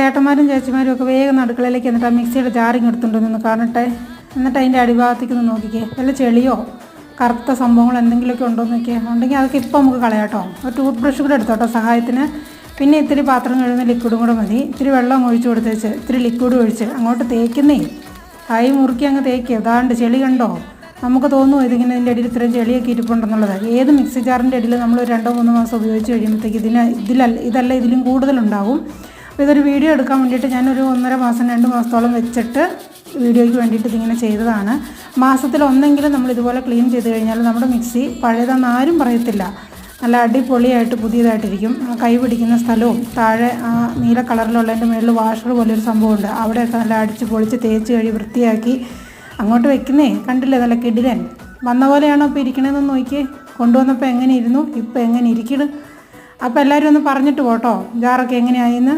ചേട്ടന്മാരും ചേച്ചിമാരും ഒക്കെ വേഗം അടുക്കളയിലേക്ക് എന്നിട്ട് ആ മിക്സിയുടെ ജാറിങ് എടുത്തുകൊണ്ടൊന്ന് കാണട്ടെ. എന്നിട്ട് അതിന്റെ അടിഭാഗത്തേക്ക് ഒന്ന് നോക്കിക്കേ. വല്ല ചെളിയോ കറുത്ത സംഭവങ്ങൾ എന്തെങ്കിലുമൊക്കെ ഉണ്ടോ എന്ന് നോക്കിയേ. ഉണ്ടെങ്കിൽ അതൊക്കെ ഇപ്പോൾ നമുക്ക് കളയാട്ടോ ഒരു ടൂത്ത് ബ്രഷ് കൂടെ എടുത്തോട്ടോ സഹായത്തിന്. പിന്നെ ഇത്തിരി പാത്രം കഴുകുന്ന ലിക്വിഡും കൂടെ മതി. ഇത്തിരി വെള്ളം ഒഴിച്ചു കൊടുത്തേച്ച്. ഇത്തിരി ലിക്വിഡ് ഒഴിച്ച് അങ്ങോട്ട് തേക്കുന്നേ. കൈ മുറുക്കി അങ്ങ് തേക്കുക അതാണ്ട് ചെളി കണ്ടോ? നമുക്ക് തോന്നുമോ ഇതിങ്ങനെ ഇതിന്റെ അടിയിൽ ഇത്രയും ചെളിയൊക്കെ ഇരിപ്പുണ്ടെന്നുള്ളത്? ഏത് മിക്സി ജാറിന്റെ അടിയിൽ നമ്മൾ രണ്ടോ മൂന്നോ മാസം ഉപയോഗിച്ച് കഴിയുമ്പോഴത്തേക്ക് ഇതിന് ഇതിലല്ല ഇതല്ല ഇതിലും കൂടുതലുണ്ടാവും. അപ്പോൾ ഇതൊരു വീഡിയോ എടുക്കാൻ വേണ്ടിയിട്ട് ഞാനൊരു ഒന്നര മാസം രണ്ട് മാസത്തോളം വെച്ചിട്ട് വീഡിയോയ്ക്ക് വേണ്ടിയിട്ട് ഇതിങ്ങനെ ചെയ്തതാണ്. മാസത്തിൽ ഒന്നെങ്കിലും നമ്മൾ ഇതുപോലെ ക്ലീൻ ചെയ്ത് കഴിഞ്ഞാൽ നമ്മുടെ മിക്സി പഴയതെന്ന് ആരും പറയത്തില്ല. നല്ല അടിപൊളിയായിട്ട് പുതിയതായിട്ടിരിക്കും. കൈ പിടിക്കുന്ന സ്ഥലവും താഴെ ആ നീല കളറിലുള്ളതിന്റെ മുകളിൽ വാഷർ പോലൊരു സംഭവമുണ്ട്. അവിടെയൊക്കെ നല്ല അടിച്ച് പൊളിച്ച് തേച്ച് കഴി വൃത്തിയാക്കി അങ്ങോട്ട് വെക്കുന്നേ. കണ്ടില്ലേ നല്ല കിടിലൻ? വന്ന പോലെയാണോ ഇപ്പോൾ ഇരിക്കണതെന്ന് നോക്കിയേ. കൊണ്ടുവന്നപ്പോൾ എങ്ങനെ ഇരുന്നു? ഇപ്പോൾ എങ്ങനെ ഇരിക്കണം? അപ്പോൾ എല്ലാവരും ഒന്ന് പറഞ്ഞിട്ട് പോട്ടോ. ജാറൊക്കെ എങ്ങനെയായിന്ന്?